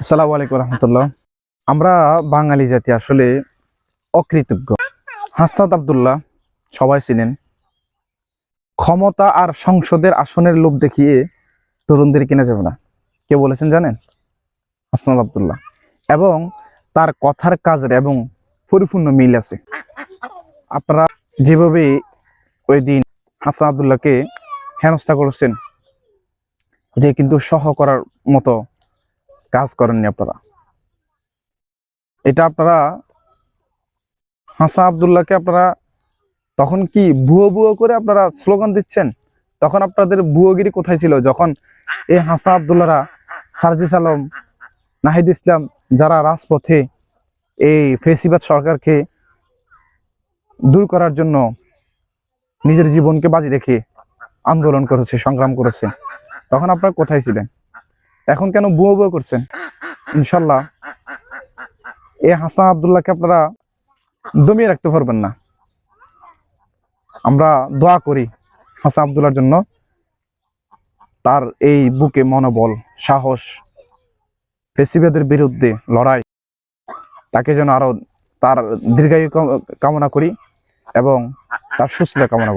আসসালামু আলাইকুম রহমতুল্লাহ। আমরা বাঙালি জাতি আসলে অকৃতজ্ঞ। হাসনাত আবদুল্লাহ, সবাই ছিলেন ক্ষমতা আর সংসদের আসনের লোভ দেখিয়ে তরুণদের কিনা যাবে না। কে বলেছেন জানেন? হাসনাত আবদুল্লাহ। এবং তার কথার কাজের এবং পরিপূর্ণ মিল আছে। আপনারা যেভাবে ওই দিন হাসান আবদুল্লাহকে হেনস্থা করেছেন, এটা কিন্তু সহ করার মতো কাজ করেননি আপনারা। এটা আপনারা হাসা আবদুল্লাহকে আপনারা তখন কি ভুয়ো ভুয়ো করে আপনারা স্লোগান দিচ্ছেন? তখন আপনাদের ভুয়োগিরি কোথায় ছিল? যখন এই হাসা আবদুল্লাহরা সার্জিস আলম, নাহিদ ইসলাম যারা রাজপথে এই ফেসিবাদ সরকারকে দূর করার জন্য নিজের জীবনকে বাজি রেখে আন্দোলন করেছে, সংগ্রাম করেছে, তখন আপনারা কোথায় ছিলেন? এখন কেন বুয়ো বুয়ো করছেন? ইনশাল্লাহ। এই হাসান আবদুল্লাহকে আপনারা দমিয়ে রাখতে পারবেন না। আমরা দোয়া করি হাসান আবদুল্লাহর জন্য। তার এই বুকে মনোবল, সাহস, ফেসিবাদের বিরুদ্ধে লড়াই, তাকে যেন আরও তার দীর্ঘায়ু কাম- কামনা করি এবং তার সুস্থতা কামনা করি।